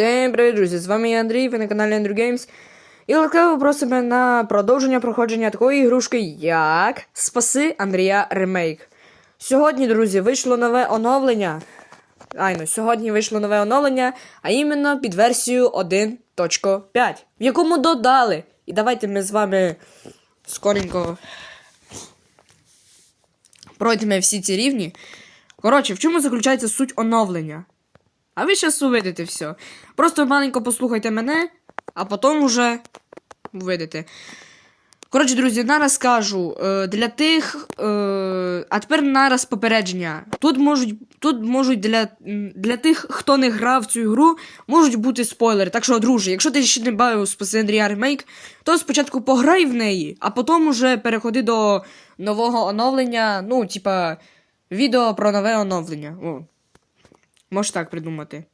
Всім привіт, друзі! З вами я Андрій, ви на каналі Andrew Games. І ласкаво просимо на продовження проходження такої ігрушки, як Спаси Андрія Ремейк. Сьогодні, друзі, вийшло нове оновлення. Айно, сьогодні вийшло нове оновлення, а іменно під версію 1.5, в якому додали. І давайте ми з вами скоренько пройдемо всі ці рівні. Коротше, в чому заключається суть оновлення? А ви зараз увидите все. Просто маленько послухайте мене, а потім уже увидите. Коротше, друзі, нараз кажу, е, для тих. Е, а тепер нараз попередження. Тут можуть тут можуть для для тих, хто не грав в цю ігру, можуть бути спойлери. Так що, друже, якщо ти ще не бавив Андрія ремейк, то спочатку пограй в неї, а потім уже переходи до нового оновлення. Ну, типа, відео про нове оновлення. О. Можеш так придумати.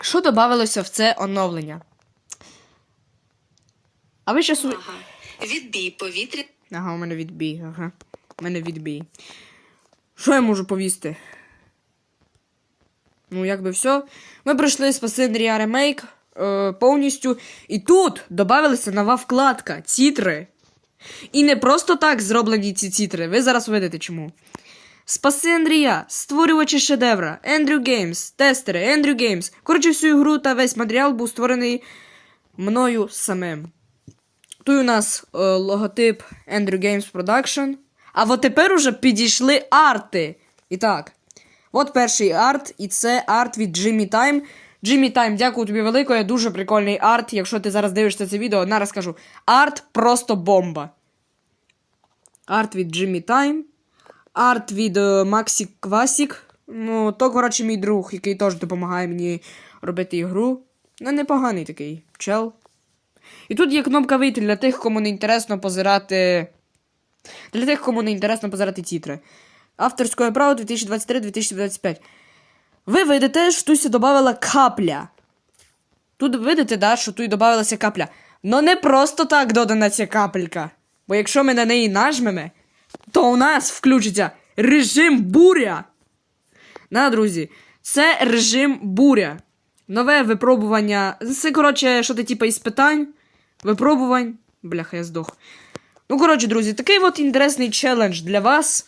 Що додавалося в це оновлення? А ви щас... у- Ага. Відбій повітря. Ага, у мене відбій, ага. У мене відбій. Що я можу повісти? Ну, якби все. Ми пройшли спаси Андрія ремейк е, повністю. І тут додавалася нова вкладка тітри. І не просто так зроблені ці тітри. Ви зараз увидите чому. Спаси Андрія, створювачі шедевра, Ендрю Геймс, тестери, Ендрю Геймс. Коротше, всю ігру та весь матеріал був створений мною самим. Тут у нас е, логотип Andrew Games Production. А от тепер уже підійшли арти. І так. От перший арт, і це арт від Jimmy Time. Jimmy Time, дякую тобі великое, дуже прикольний арт. Якщо ти зараз дивишся це відео, нараз скажу. Арт просто бомба. Арт від Jimmy Time. Арт від е, Максі Квасік. Ну, то, коротше, мій друг, який теж допомагає мені робити ігру. Ну, непоганий такий чел. І тут є кнопка вийти для тих, кому не інтересно позирати. Для тих, кому не інтересно позирати тітри. Авторське право 2023-2025. Ви видите, що тут додавала капля. Тут видите, да, що тут додавалася капля. Но не просто так додана ця капелька. Бо якщо ми на неї нажмемо, то у нас включиться режим буря. На, друзі, це режим буря. Нове випробування. Це, коротше, що ти типа іспитань, випробувань. Бляха, я здох. Ну, коротше, друзі, такий от інтересний челендж для вас.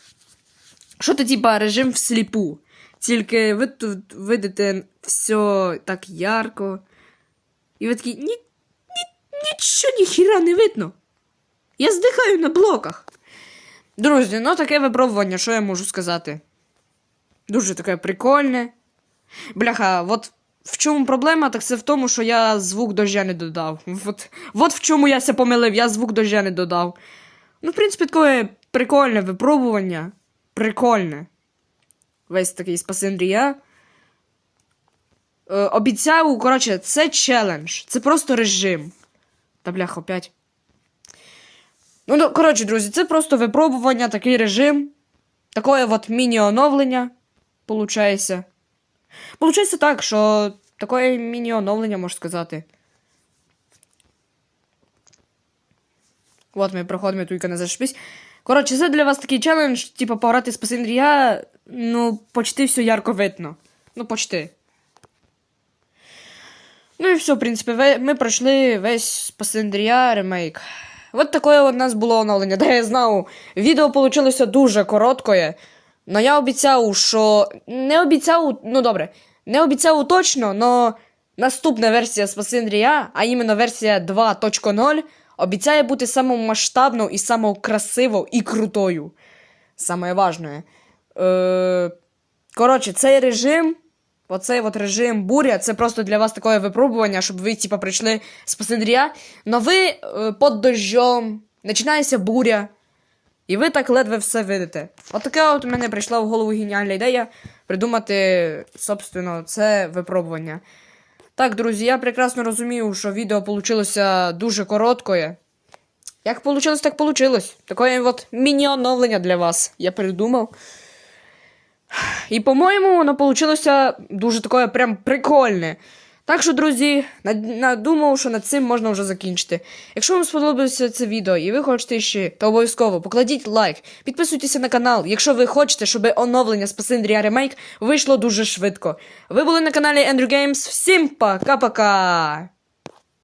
Що це, типа, режим всліпу. Тільки ви тут видите все так ярко. І ви такі, ні, ні, нічого ніхіра не видно. Я здихаю на блоках. Друзі, ну таке випробування, що я можу сказати? Дуже таке прикольне. Бляха, от в чому проблема, так це в тому, що я звук дождя не додав. От, от в чому я ся помилив, я звук дождя не додав. Ну, в принципі, таке прикольне випробування. Прикольне. Весь такий спаси Андрія. Е, обіцяю, коротше, це челендж. Це просто режим. Та бляха, опять. Ну, коротше, друзі, це просто випробування, такий режим. Такое от міні-оновлення. Получається. Получається так, що таке міні-оновлення, можна сказати. От ми проходимо тільки не зашпись. Коротше, це для вас такий челендж, типу, пограти з Пасиндрія, ну, почти все ярко видно. Ну, почти. Ну і все, в принципі, ми пройшли весь Спасендрія ремейк. От таке у нас було оновлення. Да, я знав, відео вийшло дуже короткое. Но я обіцяв, що. Не обіцяв, ну добре, не обіцяв точно, но наступна версія Спасендрія, а іменно версія 2.0, обіцяє бути самою масштабною і самою красивою і крутою. Саме важне. Е, коротше, цей режим, оцей от режим буря, це просто для вас таке випробування, щоб ви, типа, прийшли з Пасендрія, но ви е, під дождем, починається буря. І ви так ледве все видите. От така от у мене прийшла в голову геніальна ідея придумати, собственно, це випробування. Так, друзі, я прекрасно розумію, що відео вийшло дуже короткое. Як вийшло, так вийшло. Таке от міні-оновлення для вас я придумав. І, по-моєму, воно вийшло дуже таке прям прикольне. Так що, друзі, надумав, що над цим можна вже закінчити. Якщо вам сподобалося це відео і ви хочете ще, то обов'язково покладіть лайк, підписуйтеся на канал, якщо ви хочете, щоб оновлення Спасиндрія Ремейк вийшло дуже швидко. Ви були на каналі Andrew Games. Всім пока-пока!